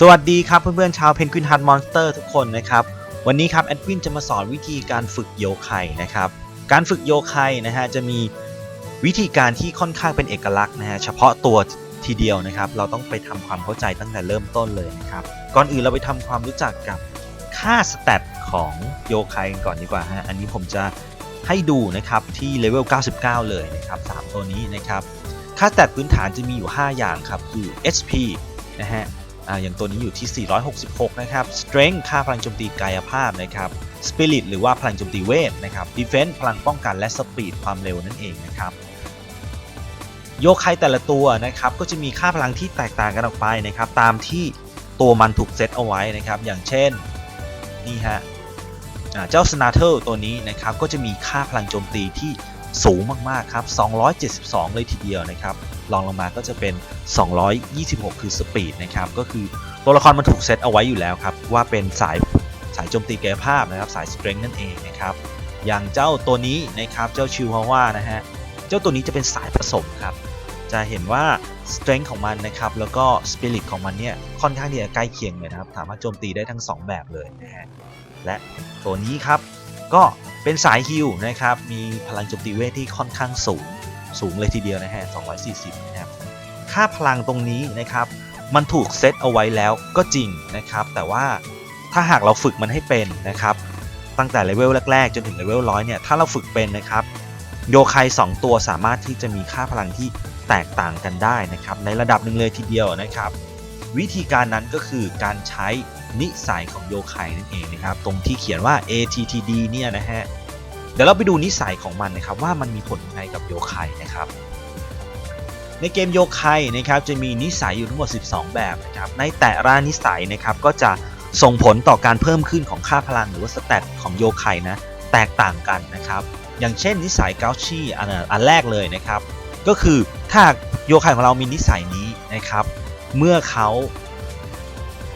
สวัสดีครับเพื่อนๆชาวเพนกวินฮันมอนสเตอร์ทุกคนนะครับ วันนี้ครับแอดวินจะมาสอนวิธีการฝึกโยไคนะครับ การฝึกโยไคนะฮะจะมีวิธีการที่ค่อนข้างเป็นเอกลักษณ์นะฮะเฉพาะตัวทีเดียวนะครับ เราต้องไปทำความเข้าใจตั้งแต่เริ่มต้นเลยนะครับ ก่อนอื่นเราไปทำความรู้จักกับค่าสเตตของโยคกันก่อนดีกว่าฮะอันนี้ผมจะให้ดูนะครับที่เลเวล 99 เลยนะครับสามตัวนี้นะครับ ค่าสเตตพื้นฐานจะมีอยู่ 5 อย่างครับคือ HP นะฮะ อ่าอย่างตัวนี้อยู่ที่ 466 นะครับ Strength ค่าพลังโจมตีกายภาพนะครับ Spirit หรือว่าพลังโจมตีเวทนะครับ Defense พลังป้องกันและ Speed ความเร็วนั่นเองนะครับโยคไคแต่ละตัวนะครับก็จะมีค่าพลังที่แตกต่างกันออกไปนะครับตามที่ตัวมันถูกเซตเอาไว้นะครับอย่างเช่นนี่ฮะเจ้า s n a t e r ตัวนี้นะครับก็จะมีค่าพลังโจมตีที่ สูงมากๆครับ 272 เลยทีเดียวนะครับลองลงมาก็จะเป็น 226 คือสปีดนะครับก็คือตัวละครมันถูกเซตเอาไว้อยู่แล้วครับว่าเป็นสายสายโจมตีกายภาพนะครับสายสเตร n งนั่นเองนะครับอย่างเจ้าตัวนี้นะครับเจ้าชิวฮาว่านะฮะเจ้าตัวนี้จะเป็นสายผสมครับจะเห็นว่า strength ของมันนะครับแล้วก็ spirit ของมันเนี่ยค่อนข้างที่จะใกล้เคียงเลยนะครับสามารถโจมตีได้ทั้ง 2 แบบเลยนะฮะและตัวนี้ครับก็ เป็นสายฮิลนะครับ มีพลังโจมตีเวทที่ค่อนข้างสูง สูงเลยทีเดียวนะฮะ 240 นะครับ ค่าพลังตรงนี้นะครับ มันถูกเซตเอาไว้แล้วก็จริงนะครับ แต่ว่าถ้าหากเราฝึกมันให้เป็นนะครับ ตั้งแต่เลเวลแรก ๆ จนถึงเลเวลร้อยเนี่ย ถ้าเราฝึกเป็นนะครับ โยไค2ตัวสามารถที่จะมีค่าพลังที่แตกต่างกันได้นะครับ ในระดับหนึ่งเลยทีเดียวนะครับ วิธีการนั้นก็คือการใช้นิสัยของโยไคนั่นเองนะครับ ตรงที่เขียนว่า ATTD เนี่ยนะฮะเดี๋ยวเราไปดูนิสัยของมันนะครับว่ามันมีผลยังไงกับโยไคนะครับ ในเกมโยไคนะครับจะมีนิสัยอยู่ทั้งหมด 12 แบบนะครับในแต่ละนิสัยนะครับก็จะส่งผลต่อการเพิ่มขึ้นของค่าพลังหรือว่าสเตตของโยไคนะแตกต่างกันนะครับ อย่างเช่นนิสัยเกาชีอันอันแรกเลยนะครับ ก็คือถ้าโยไคของเรามีนิสัยนี้นะครับ เมื่อเขา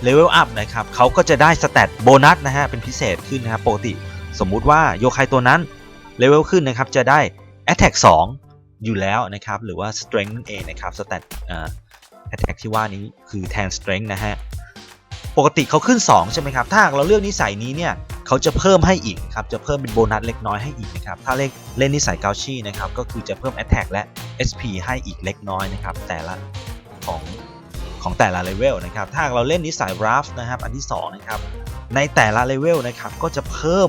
เลเวลอัพนะครับเขาก็จะได้สเตตโบนัสนะฮะเป็นพิเศษขึ้นนะครับปกติสมมุติว่าโยไคตัวนั้นเลเวลขึ้นนะครับจะได้ Attack 2 อยู่แล้วนะครับหรือว่า Strength นั่นเองนะครับสเตตอ่า Attack ที่ว่านี้คือแทน Strength นะฮะปกติเขาขึ้น 2 ใช่ไหมครับ ถ้าเราเลือกนิสัยนี้เนี่ยเขาจะเพิ่มให้อีกครับจะเพิ่มเป็นโบนัสเล็กน้อยให้อีกนะครับถ้าเล่นเล่นนิสัยเกาชี่นะครับก็คือจะเพิ่ม Attack และ SP ให้อีกเล็กน้อยนะครับแต่ละของ ของแต่ละเลเวลนะครับ ถ้าเราเล่นนิสัย Raft นะครับ อันที่2นะครับ ในแต่ละเลเวลนะครับ ก็จะเพิ่ม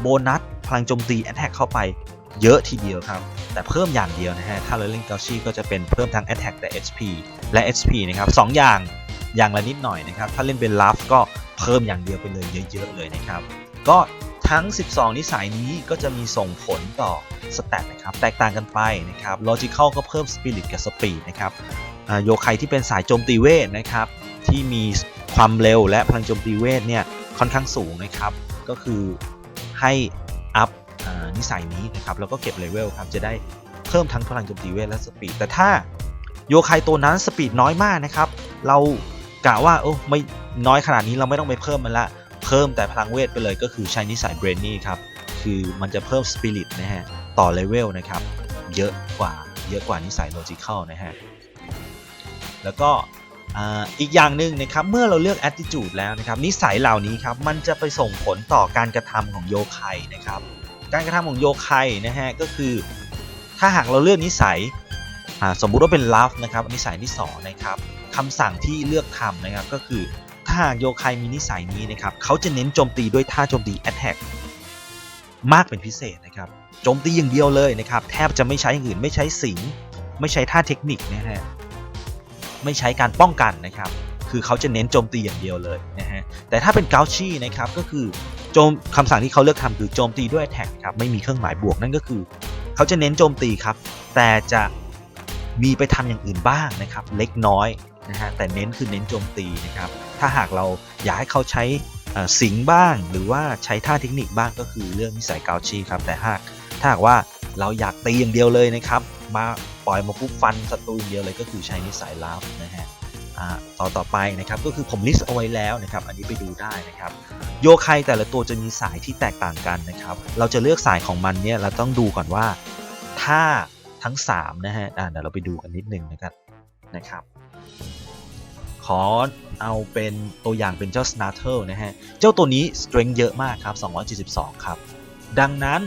โบนัสพลังโจมตี Attack เข้าไปเยอะทีเดียวครับ แต่เพิ่มอย่างเดียวนะฮะ ถ้าเราเล่นเกาชี่ก็จะเป็นเพิ่มทั้ง Attack และ HP และ SP นะครับสองอย่างอย่างละนิดหน่อยนะครับ ถ้าเล่นเป็นลัฟก็เพิ่มอย่างเดียวไปเลยเยอะ ๆ เลยนะครับ ก็ทั้ง 12 นิสัยนี้ก็จะมีส่งผลต่อสแตทนะครับ แตกต่างกันไปนะครับ Logical ก็เพิ่ม Spirit กับ Speed นะครับ โยไคที่เป็นสายโจมตีเวทนะครับที่มีความเร็วและพลังโจมตีเวทเนี่ยค่อนข้างสูงนะครับก็คือให้อัพอนิสัยนี้นะครับแล้วก็เก็บเลเวลครับจะได้เพิ่มทั้งพลังโจมตีเวทและสปีดแต่ถ้าโยไคตัวนั้นสปีดน้อยมากนะครับ เรากะว่าโอ้ไม่น้อยขนาดนี้เราไม่ต้องไปเพิ่มมันละเพิ่มแต่พลังเวทไปเลยก็คือใช้นิสัยเบรนนี่ครับคือมันจะเพิ่มสปิริตนะฮะต่อเลเวลนะครับเยอะกว่าเยอะกว่านิสัยโลจิค a l นะฮะ แล้วก็ออีกอย่างหนึ่งนะครับเมื่อเราเลือก attitude แล้วนะครับนิสัยเหล่านี้ครับมันจะไปส่งผลต่อการกระทำของโยไคนะครับการกระทำของโยไคนะฮะก็คือ ถ้าหากเราเลือกนิสัยอ่าสมมุติว่าเป็น love นะครับนิสัยที่สอนะครับคำสั่งที่เลือกทำนะครับก็คือถ้าหากโยไคมีนิสัยนี้นะครับเขาจะเน้นโจมตีด้วยท่าโจมตี attack มากเป็นพิเศษนะครับโจมตีอย่างเดียวเลยนะครับแทบจะไม่ใช้อย่างอื่นไม่ใช้สิงไม่ใช้ท่าเทคนิคนะฮะ ไม่ใช้การป้องกันนะครับ คือเขาจะเน้นโจมตีอย่างเดียวเลยนะฮะแต่ถ้าเป็นเกาชี่นะครับก็คือโจมคำสั่งที่เขาเลือกทำคือโจมตีด้วย attack ครับไม่มีเครื่องหมายบวกนั่นก็คือเขาจะเน้นโจมตีครับ แต่จะมีไปทำอย่างอื่นบ้างนะครับ เล็กน้อยนะฮะแต่เน้นคือเน้นโจมตีนะครับ ถ้าหากเราอยากให้เขาใช้สิงบ้าง หรือว่าใช้ท่าเทคนิคบ้างก็คือเรื่องนิสัยเกาชีครับแต่หากถ้าหากว่าเราอยากตีอย่างเดียวเลยนะครับ มา ปล่อยมาปุ๊บฟันศัตรูอย่างเดียวเลยก็คือใช้นิสัยลาฟนะฮะต่อต่อไปนะครับก็คือผมลิสต์เอาไว้แล้วนะครับอันนี้ไปดูได้นะครับโยไคแต่ละตัวจะมีสายที่แตกต่างกันนะครับเราจะเลือกสายของมันเนี่ยเราต้องดูก่อนว่าถ้าทั้ง3นะฮะเดี๋ยวเราไปดูกันนิดนึงนะครับนะครับขอเอาเป็นตัวอย่างเป็นเจ้า s n a r t l e นะฮะ เจ้าตัวนี้ strength เยอะมากครับ 272 ครับ ดังนั้น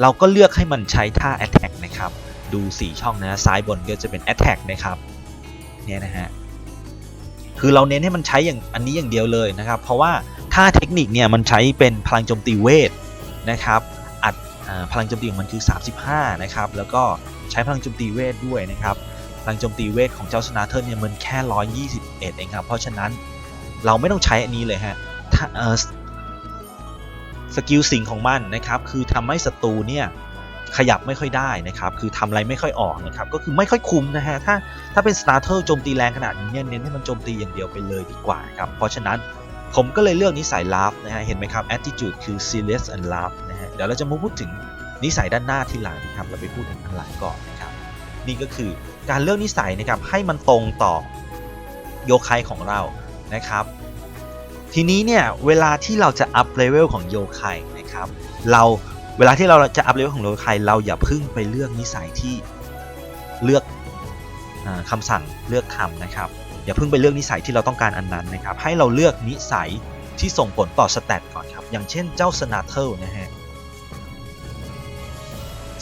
เราก็เลือกให้มันใช้ท่า attack นะครับ ดู 4 ช่องนะซ้ายบนก็จะเป็น attack นะครับเนี่ยนะฮะคือเราเน้นให้มันใช้อย่างอันนี้อย่างเดียวเลยนะครับ เพราะว่าท่าเทคนิคเนี่ยมันใช้เป็นพลังโจมตีเวทนะครับอัดอพลังโจมตีของมันคือ 35 นะครับ แล้วก็ใช้พลังโจมตีเวทด้วยนะครับพลังโจมตีเวทของเจ้าสนาเทอร์นเนี่ยมันแค่ 121 เองครับ เพราะฉะนั้นเราไม่ต้องใช้อันนี้เลยฮะถ้าสกิลสิงของมันนะครับ คือทำให้ศัตรูเนี่ย ขยับไม่ค่อยได้นะครับ คือทำอะไรไม่ค่อยออกนะครับ ก็คือไม่ค่อยคุ้มนะฮะ ถ้าถ้าเป็นสตาร์เทอร์โจมตีแรงขนาดนี้เนี่ยเน้นให้มันโจมตีอย่างเดียวไปเลยดีกว่าครับ เพราะฉะนั้นผมก็เลยเลือกนิสัยลับนะฮะ เห็นไหมครับ attitude คือ serious and love นะฮะ เดี๋ยวเราจะมาพูดถึงนิสัยด้านหน้าทีหลังนะครับ เราไปพูดถึงข้างหลังก่อนนะครับ นี่ก็คือการเลือกนิสัยนะครับ ให้มันตรงต่อโยคายของเรานะครับทีนี้เนี่ยเวลาที่เราจะอัพเลเวลของโยคายนะครับเรา เวลาที่เราจะอัพเลเวลของโยคายเราอย่าเพึ่งไปเลือกนิสัยที่เลือกอาคำสั่งเลือกทำนะครับ อย่าเพึ่งไปเลือกนิสัยที่เราต้องการอันนั้นนะครับ ให้เราเลือกนิสัยที่ส่งผลต่อสแตทก่อนครับ อย่างเช่นเจ้าสนาเทลนะฮะ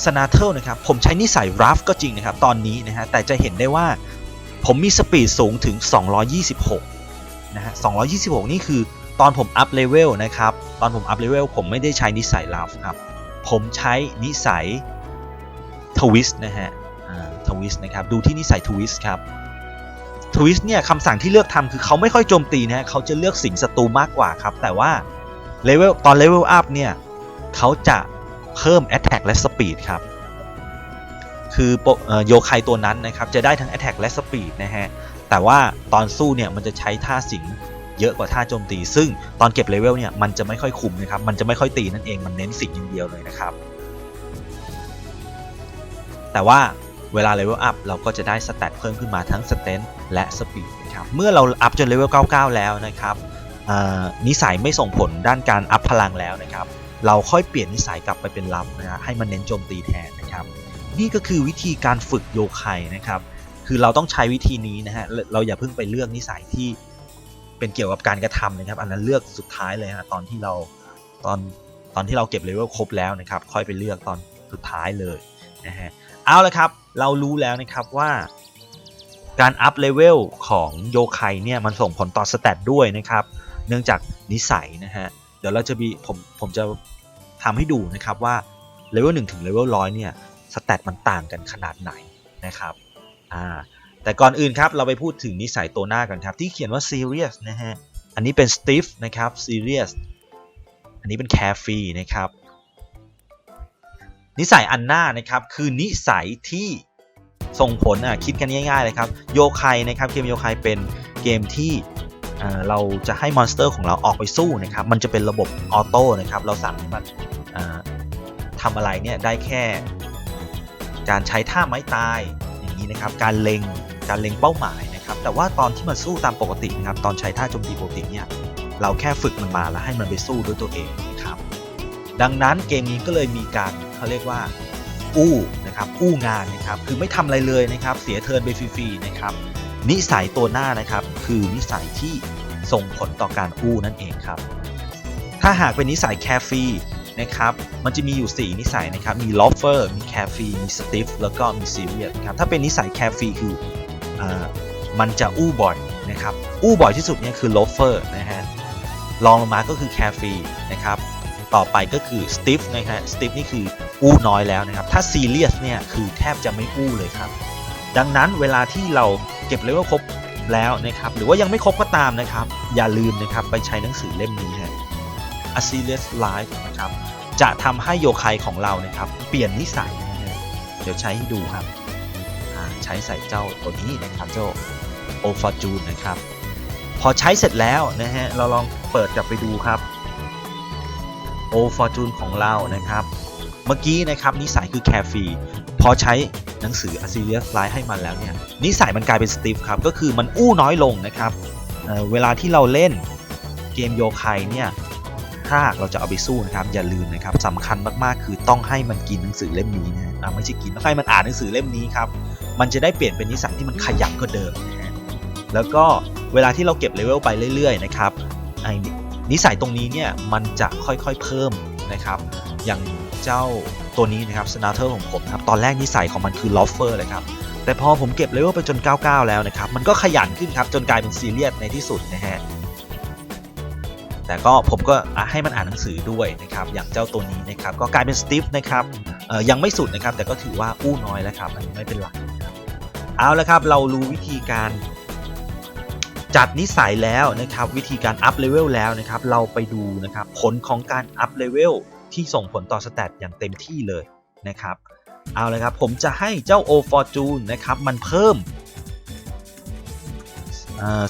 สนาเทลนะครับ ผมใช้นิสัยรัฟก็จริงนะครับ ตอนนี้นะฮะ แต่จะเห็นได้ว่าผมมีสปีดสูงถึง 226 นะฮะ 226 นี่คือตอนผมอัพเลเวลนะครับ ตอนผมอัพเลเวลผมไม่ได้ใช้นิสัยรัฟครับ ผมใช้นิสัยทวิสนะฮะทวิสนะครับดูที่นิสัยทวิสครับทวิสเนี่ยคำสั่งที่เลือกทำคือเขาไม่ค่อยโจมตีนะฮะเขาจะเลือกสิงศัตรูมากกว่าครับ แต่ว่าเลเวลตอนเลเวลอัพเนี่ยเขาจะเพิ่ม Attack และ Speed ครับ คือโปเอ่อโยคายตัวนั้นนะครับจะได้ทั้ง Attack และ Speed นะฮะ แต่ว่าตอนสู้เนี่ยมันจะใช้ท่าสิง เยอะกว่าท่าโจมตี ซึ่งตอนเก็บเลเวลเนี่ยมันจะไม่ค่อยคุมนะครับมันจะไม่ค่อยตีนั่นเองมันเน้นสิงอย่างเดียวเลยนะครับแต่ว่าเวลาเลเวลอัพเราก็จะได้สแตทเพิ่มขึ้นมาทั้งสเตนและสปีดนะครับเมื่อเราอัพจนเลเวล99 แล้วนะครับนิสัยไม่ส่งผลด้านการอัพพลังแล้วนะครับ เราค่อยเปลี่ยนนิสัยกลับไปเป็นลับนะฮะให้มันเน้นโจมตีแทนนะครับ นี่ก็คือวิธีการฝึกโยคัยนะครับ คือเราต้องใช้วิธีนี้นะฮะเราอย่าเพิ่งไปเลือกนิสัยที่ เป็นเกี่ยวกับการกระทำนะครับ อันนั้นเลือกสุดท้ายเลยฮะตอนที่เราตอนตอนที่เราเก็บเลเวลครบแล้วนะครับ ค่อยไปเลือกตอนสุดท้ายเลยนะฮะเอาละครับ เรารู้แล้วนะครับว่าการอัพเลเวลของโยคัยเนี่ยมันส่งผลต่อสแตทด้วยนะครับ เนื่องจากนิสัยนะฮะเดี๋ยวเราจะมีผมผมจะทำให้ดูนะครับว่าเลเวล1ถึงเลเวล100เนี่ยสแตทมันต่างกันขนาดไหนนะครับอ่า แต่ก่อนอื่นครับเราไปพูดถึงนิสัยตัวหน้ากันครับ ที่เขียนว่า serious นะฮะ อันนี้เป็น stiff นะครับ serious อันนี้เป็น carefree นะครับ นิสัยอันหน้านะครับคือนิสัยที่ส่งผลอะคิดกันง่ายๆเลยครับโยคัยนะครับเกมโยคัยเป็นเกมที่เราจะให้มอนสเตอร์ของเราออกไปสู้นะครับ มันจะเป็นระบบออโต้นะครับ เราสั่งให้มันอ่าทำอะไรเนี่ยได้แค่ การใช้ท่าไม้ตายอย่างนี้นะครับ การเล็ง การเล็งเป้าหมายนะครับ แต่ว่าตอนที่มันสู้ตามปกตินะครับ ตอนใช้ท่าโจมตีปกติเนี่ย เราแค่ฝึกมันมาแล้วให้มันไปสู้ด้วยตัวเองนะครับ ดังนั้นเกมนี้ก็เลยมีการเขาเรียกว่าอู้นะครับอู้งานนะครับ คือไม่ทำอะไรเลยนะครับ เสียเทินไปฟรีๆนะครับ นิสัยตัวหน้านะครับ คือนิสัยที่ส่งผลต่อการอู้นั่นเองครับ ถ้าหากเป็นนิสัยแคฟรีนะครับ มันจะมีอยู่ 4 นิสัยนะครับ มีลอฟเฟอร์ มีแคฟรีมีสติฟแล้วก็มีซีเรียสครับ ถ้าเป็นนิสัยแคฟรีคือ มันจะอู้บ่อยนะครับ อู้บ่อยที่สุดเนี่ยคือโลฟเฟอร์นะฮะรองลงมาก็คือแคฟีนะครับ ต่อไปก็คือ stiff นะฮะ stiff นี่คืออู้น้อยแล้วนะครับ ถ้า serious เนี่ยคือแทบจะไม่อู้เลยครับ ดังนั้นเวลาที่เราเก็บเลเวลครบแล้วนะครับ หรือว่ายังไม่ครบก็ตามนะครับ อย่าลืมนะครับไปใช้หนังสือเล่มนี้ฮะ A Serious Life นะครับ จะทำให้โยคัยของเรานะครับ เปลี่ยนนิสัยนะฮะเดี๋ยวใช้ให้ดูครับ ช้ใส่เจ้าตัวนี้นะครับเจ้า o f o r t u n e นนะครับ พอใช้เสร็จแล้วนะฮะเราลองเปิดกลับไปดูครับโอฟอร์จูนของเรานะครับ เมื่อกี้นะครับนิสัยคือแคฟรีพอใช้หนังสือ a s i r i u s Life ให้มันแล้วเนี่ยนิสัยมันกลายเป็นสตีฟครับก็คือมันอู้น้อยลงนะครับเเวลาที่เราเล่นเกมโยคัยเนี่ยถ้าเราจะเอาไปสู้นะครับอย่าลืมนะครับสำคัญมากๆ คือต้องให้มันกินหนังสือเล่มนี้นะไม่ใช่กินต้องให้มันอ่านหนังสือเล่มนี้ครับ มันจะได้เปลี่ยนเป็นนิสัยที่มันขยันกว่าเดิมนะฮะแล้วก็เวลาที่เราเก็บเลเวลไปเรื่อยๆนะครับไอ้นิสัยตรงนี้เนี่ยมันจะค่อยๆเพิ่มนะครับ อย่างเจ้าตัวนี้นะครับสนาเทอร์ของผมนะครับตอนแรกนิสัยของมันคือลอฟเฟอร์เลยครับแต่พอผมเก็บเลเวลไปจน 99 แล้วนะครับ มันก็ขยันขึ้นครับ จนกลายเป็นซีเรียสในที่สุดนะฮะ แต่ก็ผมก็อะให้มันอ่านหนังสือด้วยนะครับ อย่างเจ้าตัวนี้นะครับ ก็กลายเป็นสตีฟนะครับเอ่อยังไม่สุดนะครับ แต่ก็ถือว่าอู้น้อยแล้วครับ อันนี้ไม่เป็นไรนะครับ เอาละครับเรารู้วิธีการจัดนิสัยแล้วนะครับ วิธีการอัพเลเวลแล้วนะครับ เราไปดูนะครับผลของการอัพเลเวลที่ส่งผลต่อสแตทอย่างเต็มที่เลยนะครับ เอาเลยครับ ผมจะให้เจ้า O Fortune นะครับ มันเพิ่ม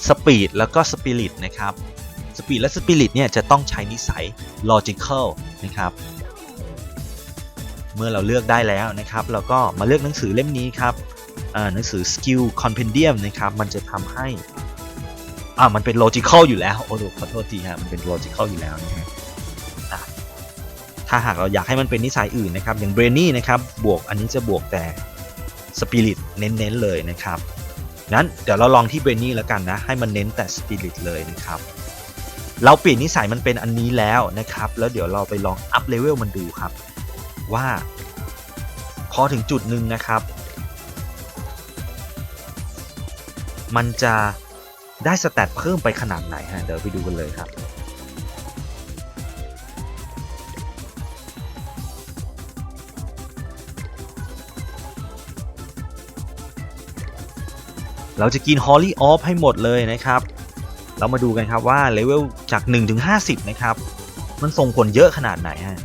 สปีดแล้วก็สปิริตนะครับสปีดและสปิริตเนี่ยจะต้องใช้นิสัย logical นะครับ เมื่อเราเลือกได้แล้วนะครับ เราก็มาเลือกหนังสือเล่มนี้ครับ หนังสือ skill compendium นะครับ มันจะทำให้ อ่า มันเป็น logical อยู่แล้ว โอ้โหขอโทษทีฮะ มันเป็น logical อยู่แล้วนะฮะถ้าหากเราอยากให้มันเป็นนิสัยอื่นนะครับ อย่าง brainy นะครับ บวกอันนี้จะบวกแต่ spirit เน้นๆเลยนะครับ นั้นเดี๋ยวเราลองที่ brainy แล้วกันนะ ให้มันเน้นแต่ spirit เลยนะครับ เราเปลี่ยนนิสัยมันเป็นอันนี้แล้วนะครับ แล้วเดี๋ยวเราไปลองอัพเลเวลมันดูครับ ว่า พอถึงจุดหนึ่งนะครับ มันจะได้สแตทเพิ่มไปขนาดไหนฮะเดี๋ยวไปดูกันเลยครับเราจะกินฮอลลี่ออฟให้หมดเลยนะครับ เรามาดูกันครับว่าเลเวลจาก 1 ถึง 50 นะครับ มันส่งผลเยอะขนาดไหนฮะ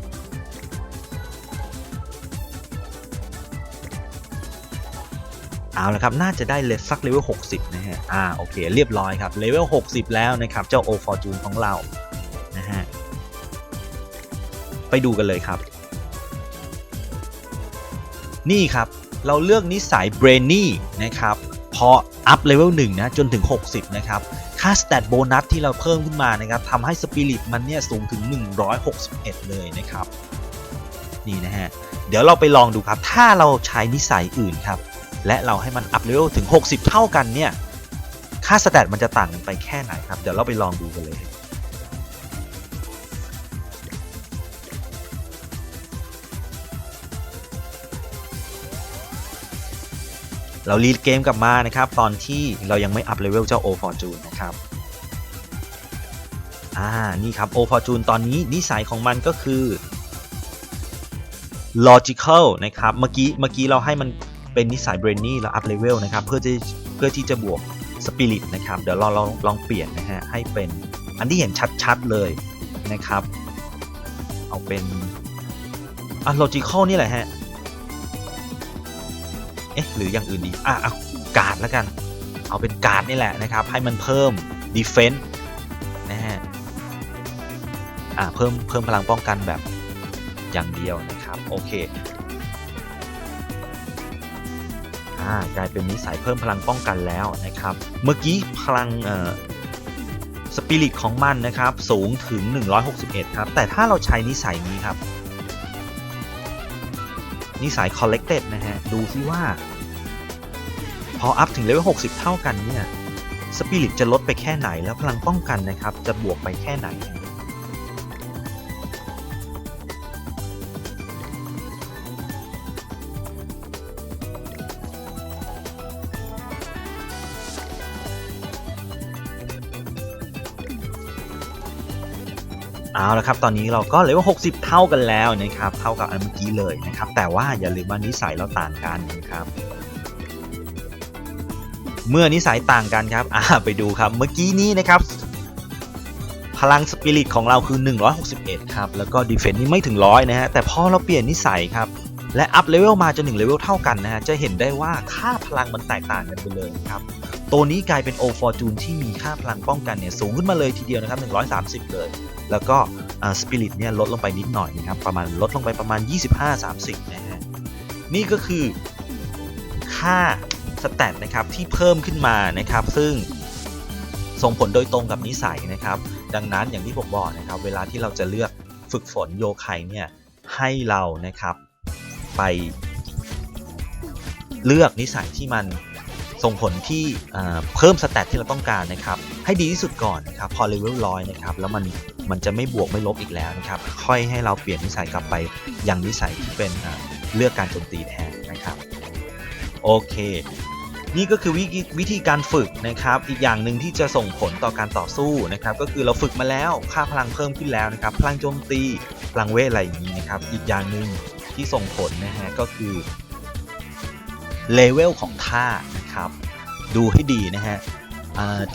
เอาละครับน่าจะได้เลสสักเลเวล60 นะฮะอ่าโอเคเรียบร้อยครับเลเวล60 แล้วนะครับ เจ้าโอฟอร์จูนของเรานะฮะไปดูกันเลยครับ นี่ครับเราเลือกนิสัย Brainy นะครับพออัพเลเวล1นะจนถึง 60 นะครับ ค่าสแตทโบนัสที่เราเพิ่มขึ้นมานะครับทำให้สปิริตมันเนี่ยสูงถึง 161 เลยนะครับ นี่นะฮะ เดี๋ยวเราไปลองดูครับ ถ้าเราใช้นิสัยอื่นครับ และเราให้มันอัพเลเวลถึง 60 เท่ากันเนี่ย ค่าสแตทมันจะต่างกันไปแค่ไหนครับ เดี๋ยวเราไปลองดูกันเลย เรารีดเกมกลับมานะครับ ตอนที่เรายังไม่อัพเลเวลเจ้า O Fortune นนะครับอ่า นี่ครับ O Fortune ตอนนี้นิสัยของมันก็คือ logical นะครับ เมื่อกี้ เมื่อกี้เราให้มัน เป็นนิสัย brainy เราอัพเลเวลนะครับ เพื่อที่เพื่อที่จะบวก spirit นะครับ เดี๋ยวเราลองลองเปลี่ยนนะฮะ ให้เป็นอันที่เห็นชัดๆเลยนะครับ เอาเป็นอะ logical นี่แหละฮะ เอ๊ะ หรืออย่างอื่นดี อะเอาการ์ดแล้วกัน เอาเป็นการ์ดนี่แหละนะครับ ให้มันเพิ่ม defense นะฮะ อ่าเพิ่มเพิ่มพลังป้องกันแบบอย่างเดียวนะครับ โอเคากลายเป็นนิสัยเพิ่มพลังป้องกันแล้วนะครับ เมื่อกี้พลังสปิริตของมันนะครับสูงถึง 161 ครับ แต่ถ้าเราใช้นิสัยนี้ครับ นิสัย collected นะฮะ ดูซิว่า พออัพถึงเลเวล 60 เท่ากันเนี่ยสปิริตจะลดไปแค่ไหนแล้วพลังป้องกันนะครับ จะบวกไปแค่ไหน เอาละครับตอนนี้เราก็เลเวล60 เท่ากันแล้วนะครับเท่ากับอันเมื่อกี้เลยนะครับแต่ว่าอย่าลืมว่านิสัยเราต่างกันนะครับ เมื่อนิสัยต่างกันครับอ่าไปดูครับเมื่อกี้นี้นะครับพลังสปิริตของเราคือ 161 ครับ แล้วก็ดีเฟนซ์นี่ไม่ถึงร้อยนะฮะ แต่พอเราเปลี่ยนนิสัยครับ และอัพเลเวลมาจนถึงเลเวลเท่ากันนะฮะ จะเห็นได้ว่าค่าพลังมันแตกต่างกันไปเลยครับ ตัวนี้กลายเป็น O Fortune ที่มีค่าพลังป้องกันเนี่ยสูงขึ้นมาเลยทีเดียวนะครับ 130 เลย แล้วก็สปิริตเนี่ยลดลงไปนิดหน่อยนะครับประมาณลดลงไปประมาณ 25-30 นะฮะนี่ก็คือค่าสแตทนะครับที่เพิ่มขึ้นมานะครับ ซึ่งส่งผลโดยตรงกับนิสัยนะครับ ดังนั้นอย่างที่ผมบอกนะครับ เวลาที่เราจะเลือกฝึกฝนโยไคเนี่ยให้เรานะครับไปเลือกนิสัยที่มัน ส่งผลที่เพิ่มสแตทที่เราต้องการนะครับให้ดีที่สุดก่อนนะครับพอเลเวลร้อยนะครับแล้วมันมันจะไม่บวกไม่ลบอีกแล้วนะครับค่อยให้เราเปลี่ยนนิสัยกลับไปยังนิสัยที่เป็นเลือกการโจมตีแทนนะครับโอเค นี่ก็คือวิธีวิธีการฝึกนะครับอีกอย่างหนึ่งที่จะส่งผลต่อการต่อสู้นะครับก็คือเราฝึกมาแล้วค่าพลังเพิ่มขึ้นแล้วนะครับพลังโจมตีพลังเวทอะไรอย่างนี้นะครับอีกอย่างหนึ่งที่ส่งผลนะฮะก็คือเลเวลของท่า นะครับ ดูให้ดีนะฮะ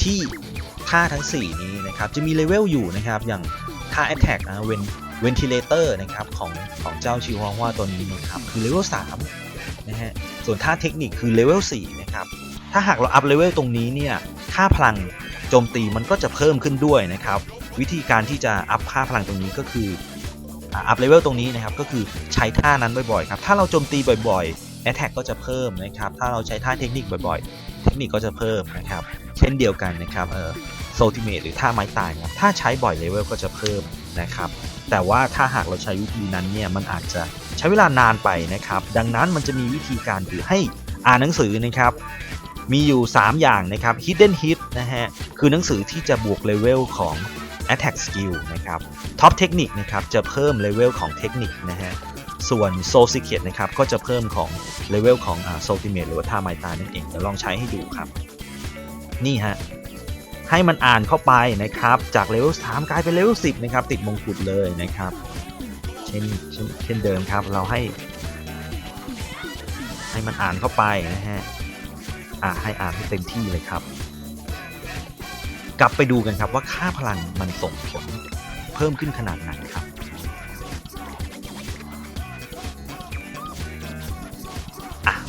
ที่ท่าทั้ง 4 นี้นะครับ จะมีเลเวลอยู่นะครับ อย่างท่า Attack นะเวนเวนทิเลเตอร์นะครับของของเจ้าชิวาว่าตัวนี้นะครับคือเลเวล3นะฮะส่วนท่าเทคนิคคือเลเวล4นะครับถ้าหากเราอัพเลเวลตรงนี้เนี่ยค่าพลังโจมตีมันก็จะเพิ่มขึ้นด้วยนะครับ วิธีการที่จะอัพค่าพลังตรงนี้ก็คืออัพเลเวลตรงนี้นะครับก็คือใช้ท่านั้นบ่อยๆครับถ้าเราโจมตีบ่อยๆ Attack ก็จะเพิ่มนะครับ ถ้าเราใช้ท่าเทคนิคบ่อยๆ เทคนิคก็จะเพิ่มนะครับ เช่นเดียวกันนะครับเออโซติเมตหรือท่าไม้ตายนะถ้าใช้บ่อยเลเวลก็จะเพิ่มนะครับ แต่ว่าถ้าหากเราใช้วิธีนั้นเนี่ยมันอาจจะใช้เวลานานไปนะครับ ดังนั้นมันจะมีวิธีการคือให้อ่านหนังสือนะครับมีอยู่ 3 อย่างนะครับ Hidden Hit นะฮะ คือหนังสือที่จะบวกเลเวลของ Attack Skill นะครับ Top Technique นะครับ จะเพิ่มเลเวลของเทคนิคนะฮะ ส่วน Soul Secret นะครับก็จะเพิ่มของเลเวลของอ่า Soul Ultimate หรือว่าท่าไมตานั่นเองเดี๋ยวลองใช้ให้ดูครับ นี่ฮะให้มันอ่านเข้าไปนะครับ จากเลเวล3กลายเป็นเลเวล10นะครับ ติดมงกุฎเลยนะครับเช่นเช่นเช่นเดิมครับเราให้ ให้มันอ่านเข้าไปนะฮะอ่าให้อ่านให้เต็มที่เลยครับ กลับไปดูกันครับว่าค่าพลังมันส่งผลเพิ่มขึ้นขนาดไหนครับ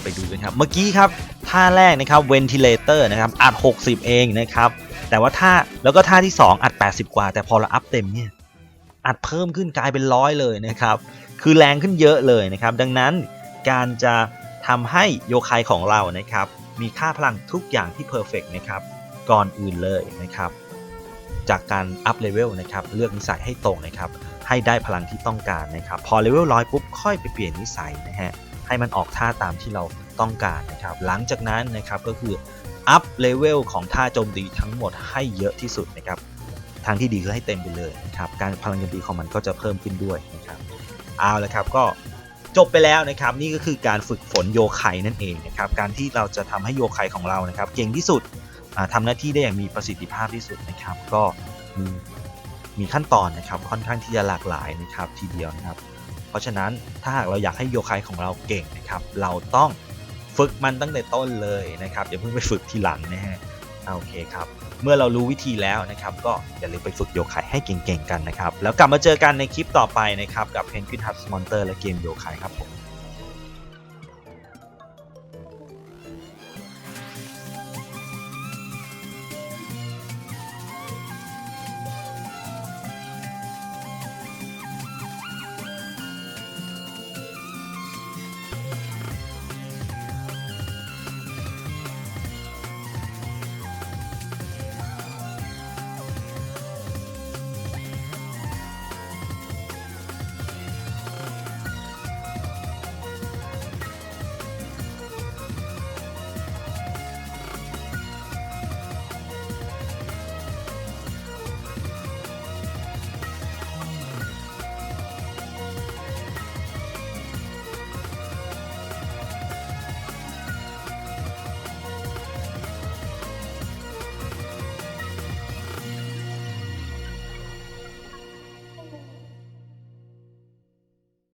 ไปดูกันครับเมื่อกี้ครับท่าแรกนะครับ ventilator นะครับอัด 60 เองนะครับ แต่ว่าท่าแล้วก็ท่าที่ 2 อัด 80 กว่า แต่พอเราอัพเต็มเนี่ยอัดเพิ่มขึ้นกลายเป็นร้อยเลยนะครับ คือแรงขึ้นเยอะเลยนะครับ ดังนั้นการจะทำให้โยคายของเรานะครับ มีค่าพลังทุกอย่างที่เพอร์เฟกนะครับ ก่อนอื่นเลยนะครับ จากการอัพเลเวลนะครับ เลือกนิสัยให้ตรงนะครับ ให้ได้พลังที่ต้องการนะครับ พอเลเวลร้อยปุ๊บค่อยไปเปลี่ยนนิสัยนะฮะ ให้มันออกท่าตามที่เราต้องการนะครับ หลังจากนั้นนะครับก็คืออัพเลเวลของท่าโจมตีทั้งหมดให้เยอะที่สุดนะครับ ทางที่ดีคือให้เต็มไปเลยนะครับ การพลังโจมตีของมันก็จะเพิ่มขึ้นด้วยนะครับ เอาละครับก็จบไปแล้วนะครับนี่ก็คือการฝึกฝนโยไคนั่นเองนะครับ การที่เราจะทำให้โยไคของเรานะครับ เก่งที่สุดอ่าทำหน้าที่ได้อย่างมีประสิทธิภาพที่สุดนะครับ ก็มีมีขั้นตอนนะครับค่อนข้างที่จะหลากหลายนะครับทีเดียวนะครับ เพราะฉะนั้นถ้าหากเราอยากให้โยคายของเราเก่งนะครับ เราต้องฝึกมันตั้งแต่ต้นเลยนะครับอย่าเพิ่งไปฝึกทีหลังนะฮะโอเคครับ เมื่อเรารู้วิธีแล้วนะครับ ก็อย่าลืมไปฝึกโยคายให้เก่งๆกันนะครับ แล้วกลับมาเจอกันในคลิปต่อไปนะครับกับ Penguin Hut Monster และเกมโยคายครับผม